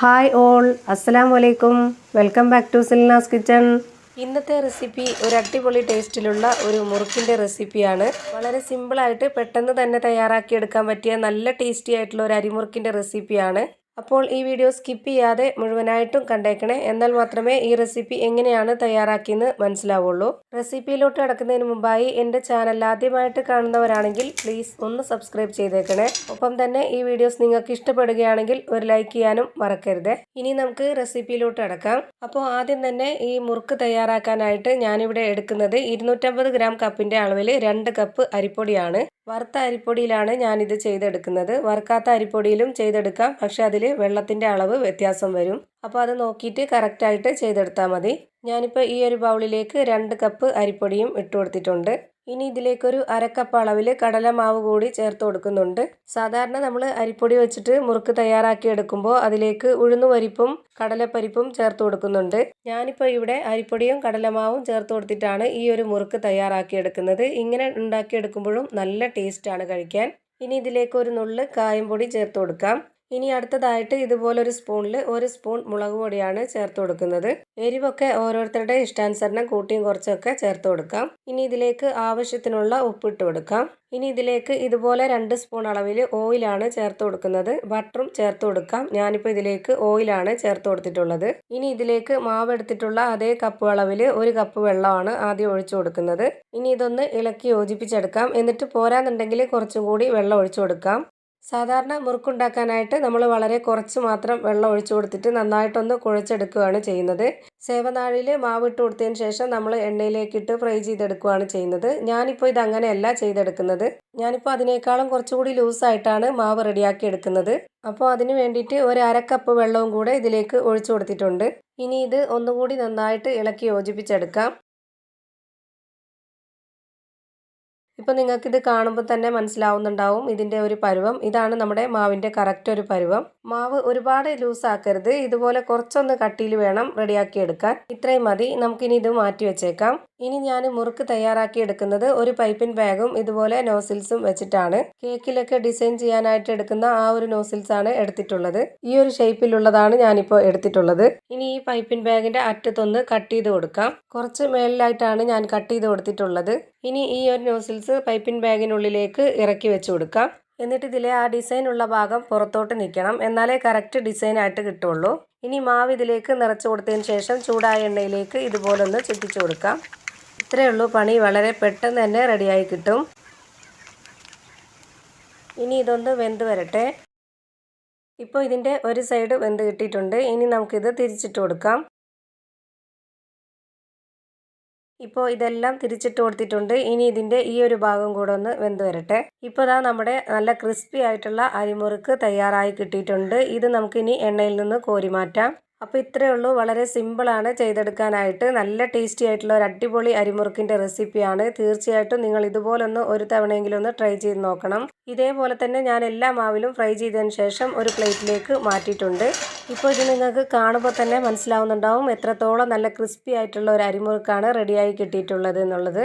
Hi all അസ്സലാം വലൈക്കും welcome back to Silnas kitchen ഇന്നത്തെ റെസിപ്പി ഒരു അടിപൊളി ടേസ്റ്റിലുള്ള ഒരു മുറുക്കിന്റെ റെസിപ്പിയാണ് വളരെ സിമ്പിളായിട്ട് പെട്ടെന്ന് തന്നെ തയ്യാറാക്കിയെടുക്കാൻ പറ്റിയ നല്ല ടേസ്റ്റി ആയിട്ടുള്ള ഒരു അരിമുറുക്കിന്റെ റെസിപ്പിയാണ് അപ്പോൾ ഈ വീഡിയോ സ്കിപ്പ് ചെയ്യാതെ മുഴുവനായിട്ടും കണ്ടേക്കണേ. എന്നാൽ മാത്രമേ ഈ റെസിപ്പി എങ്ങനെയാണ് തയ്യാറാക്കിയെന്ന് മനസ്സിലാവുള്ളൂ. റെസിപ്പിയിലോട്ട് കടക്കുന്നതിന് മുമ്പായി എന്റെ ചാനൽ ആദ്യമായിട്ട് കാണുന്നവരാണെങ്കിൽ പ്ലീസ് ഒന്ന് സബ്സ്ക്രൈബ് ചെയ്തേക്കണേ. ഒപ്പം തന്നെ ഈ വീഡിയോസ് നിങ്ങൾക്ക് ഇഷ്ടപ്പെടുകയാണെങ്കിൽ ഒരു ലൈക്ക് ചെയ്യാനും മറക്കരുത്. ഇനി നമുക്ക് റെസിപ്പിയിലോട്ട് അടക്കാം. അപ്പോൾ ആദ്യം തന്നെ ഈ മുറുക്ക് തയ്യാറാക്കാനായിട്ട് ഞാനിവിടെ എടുക്കുന്നത് ഇരുന്നൂറ്റമ്പത് ഗ്രാം കപ്പിന്റെ അളവിൽ രണ്ട് കപ്പ് അരിപ്പൊടിയാണ്. വറുത്ത അരിപ്പൊടിയിലാണ് ഞാനിത് ചെയ്തെടുക്കുന്നത്. വറുക്കാത്ത അരിപ്പൊടിയിലും ചെയ്തെടുക്കാം. പക്ഷേ അതിൽ വെള്ളത്തിന്റെ അളവ് വ്യത്യാസം വരും. അപ്പോൾ അത് നോക്കിയിട്ട് കറക്റ്റായിട്ട് ചെയ്തെടുത്താൽ മതി. ഞാനിപ്പോൾ ഈ ഒരു ബൗളിലേക്ക് രണ്ട് കപ്പ് അരിപ്പൊടിയും ഇട്ട് കൊടുത്തിട്ടുണ്ട്. ഇനി ഇതിലേക്കൊരു അരക്കപ്പ് അളവിൽ കടലമാവ് കൂടി ചേർത്ത് കൊടുക്കുന്നുണ്ട്. സാധാരണ നമ്മൾ അരിപ്പൊടി വെച്ചിട്ട് മുറുക്ക് തയ്യാറാക്കി എടുക്കുമ്പോൾ അതിലേക്ക് ഉഴുന്നുപരിപ്പും കടലപ്പരിപ്പും ചേർത്ത് കൊടുക്കുന്നുണ്ട്. ഞാനിപ്പോൾ ഇവിടെ അരിപ്പൊടിയും കടലമാവും ചേർത്ത് കൊടുത്തിട്ടാണ് ഈ ഒരു മുറുക്ക് തയ്യാറാക്കി എടുക്കുന്നത്. ഇങ്ങനെ ഉണ്ടാക്കിയെടുക്കുമ്പോഴും നല്ല ടേസ്റ്റാണ് കഴിക്കാൻ. ഇനി ഇതിലേക്ക് ഒരു നുള്ള് കായം പൊടി ചേർത്ത് കൊടുക്കാം. ഇനി അടുത്തതായിട്ട് ഇതുപോലൊരു സ്പൂണിൽ ഒരു സ്പൂൺ മുളക് പൊടിയാണ് ചേർത്ത് കൊടുക്കുന്നത്. എരിവൊക്കെ ഓരോരുത്തരുടെ ഇഷ്ടാനുസരണം കൂട്ടിയും കുറച്ചൊക്കെ ചേർത്ത് കൊടുക്കാം. ഇനി ഇതിലേക്ക് ആവശ്യത്തിനുള്ള ഉപ്പിട്ട് കൊടുക്കാം. ഇനി ഇതിലേക്ക് ഇതുപോലെ രണ്ട് സ്പൂൺ അളവിൽ ഓയിലാണ് ചേർത്ത് കൊടുക്കുന്നത്. ബട്ടറും ചേർത്ത് കൊടുക്കാം. ഞാനിപ്പോൾ ഇതിലേക്ക് ഓയിലാണ് ചേർത്ത് കൊടുത്തിട്ടുള്ളത്. ഇനി ഇതിലേക്ക് മാവ് എടുത്തിട്ടുള്ള അതേ കപ്പ് അളവിൽ ഒരു കപ്പ് വെള്ളമാണ് ആദ്യം ഒഴിച്ചു കൊടുക്കുന്നത്. ഇനി ഇതൊന്ന് ഇളക്കി യോജിപ്പിച്ചെടുക്കാം. എന്നിട്ട് പോരാന്നുണ്ടെങ്കിൽ കുറച്ചും കൂടി വെള്ളം ഒഴിച്ചു കൊടുക്കാം. സാധാരണ മുറുക്കുണ്ടാക്കാനായിട്ട് നമ്മൾ വളരെ കുറച്ച് മാത്രം വെള്ളം ഒഴിച്ചു കൊടുത്തിട്ട് നന്നായിട്ടൊന്ന് കുഴച്ചെടുക്കുകയാണ് ചെയ്യുന്നത്. സേവനാഴിയിൽ ഇട്ട് കൊടുത്തതിന് ശേഷം നമ്മൾ എണ്ണയിലേക്കിട്ട് ഫ്രൈ ചെയ്തെടുക്കുകയാണ് ചെയ്യുന്നത്. ഞാനിപ്പോൾ ഇത് അങ്ങനെയല്ല ചെയ്തെടുക്കുന്നത്. ഞാനിപ്പോൾ അതിനേക്കാളും കുറച്ചുകൂടി ലൂസായിട്ടാണ് മാവ് റെഡിയാക്കി എടുക്കുന്നത്. അപ്പോൾ അതിന് വേണ്ടിയിട്ട് ഒരു അര കപ്പ് വെള്ളവും കൂടെ ഇതിലേക്ക് ഒഴിച്ചു കൊടുത്തിട്ടുണ്ട്. ഇനി ഇത് ഒന്നുകൂടി നന്നായിട്ട് ഇളക്കി യോജിപ്പിച്ചെടുക്കാം. ഇപ്പോൾ നിങ്ങൾക്കിത് കാണുമ്പോൾ തന്നെ മനസ്സിലാവുന്നുണ്ടാവും ഇതിന്റെ ഒരു പരുവം. ഇതാണ് നമ്മുടെ മാവിന്റെ കറക്റ്റ് ഒരു പരുവം. മാവ് ഒരുപാട് ലൂസ് ആക്കരുത്. ഇതുപോലെ കുറച്ചൊന്ന് കട്ടിയിൽ വേണം റെഡിയാക്കി എടുക്കാൻ. ഇത്രയും മതി. നമുക്കിനി ഇത് മാറ്റി വെച്ചേക്കാം. ഇനി ഞാൻ മുറുക്ക് തയ്യാറാക്കി എടുക്കുന്നത് ഒരു പൈപ്പിൻ ബാഗും ഇതുപോലെ നോസിൽസും വെച്ചിട്ടാണ്. കേക്കിലൊക്കെ ഡിസൈൻ ചെയ്യാനായിട്ട് എടുക്കുന്ന ആ ഒരു നോസിൽസ് ആണ് എടുത്തിട്ടുള്ളത്. ഈ ഒരു ഷേപ്പിലുള്ളതാണ് ഞാനിപ്പോൾ എടുത്തിട്ടുള്ളത്. ഇനി ഈ പൈപ്പിൻ ബാഗിന്റെ അറ്റത്തൊന്ന് കട്ട് ചെയ്ത് കൊടുക്കാം. കുറച്ച് മേളിലായിട്ടാണ് ഞാൻ കട്ട് ചെയ്ത് കൊടുത്തിട്ടുള്ളത്. ഇനി ഈ ഒരു നോസിൽസ് പൈപ്പിൻ ബാഗിനുള്ളിലേക്ക് ഇറക്കി വെച്ച് കൊടുക്കാം. എന്നിട്ട് ഇതിലെ ആ ഡിസൈൻ ഉള്ള ഭാഗം പുറത്തോട്ട് നിൽക്കണം എന്നാലേ കറക്റ്റ് ഡിസൈൻ ആയിട്ട് കിട്ടുള്ളൂ. ഇനി മാവ് ഇതിലേക്ക് നിറച്ചു കൊടുത്തതിന് ശേഷം ചൂടായ എണ്ണയിലേക്ക് ഇതുപോലൊന്ന് ചുറ്റിച്ചു കൊടുക്കാം. ഇത്രയേ ഉള്ളൂ. പണി വളരെ പെട്ടെന്ന് തന്നെ റെഡിയായി കിട്ടും. ഇനി ഇതൊന്ന് വെന്ത് വരട്ടെ. ഇപ്പോൾ ഇതിന്റെ ഒരു സൈഡ് വെന്ത് കിട്ടിയിട്ടുണ്ട്. ഇനി നമുക്കിത് തിരിച്ചിട്ട് കൊടുക്കാം. ഇപ്പോൾ ഇതെല്ലാം തിരിച്ചിട്ട് കൊടുത്തിട്ടുണ്ട്. ഇനി ഇതിന്റെ ഈ ഒരു ഭാഗം കൂടെ ഒന്ന് വെന്ത് വരട്ടെ. ഇപ്പോൾ ഇതാ നമ്മുടെ നല്ല ക്രിസ്പി ആയിട്ടുള്ള അരിമുറുക്ക് തയ്യാറായി കിട്ടിയിട്ടുണ്ട്. ഇത് നമുക്കിനി എണ്ണയിൽ നിന്ന് കോരി മാറ്റാം. അപ്പോൾ ഇത്രയേ ഉള്ളൂ. വളരെ സിമ്പിളാണ് ചെയ്തെടുക്കാനായിട്ട്. നല്ല ടേസ്റ്റി ആയിട്ടുള്ള ഒരു അടിപൊളി അരിമുറുക്കിന്റെ റെസിപ്പിയാണ്. തീർച്ചയായിട്ടും നിങ്ങൾ ഇതുപോലൊന്ന് ഒരു തവണയെങ്കിലും ഒന്ന് ട്രൈ ചെയ്ത് നോക്കണം. ഇതേപോലെ തന്നെ ഞാൻ എല്ലാ മാവിലും ഫ്രൈ ചെയ്തതിന് ശേഷം ഒരു പ്ലേറ്റിലേക്ക് മാറ്റിയിട്ടുണ്ട്. ഇപ്പോൾ ഇത് നിങ്ങൾക്ക് കാണുമ്പോൾ തന്നെ മനസ്സിലാവുന്നുണ്ടാവും എത്രത്തോളം നല്ല ക്രിസ്പി ആയിട്ടുള്ള ഒരു അരിമുറുക്കാണ് റെഡിയായി കിട്ടിയിട്ടുള്ളത് എന്നുള്ളത്.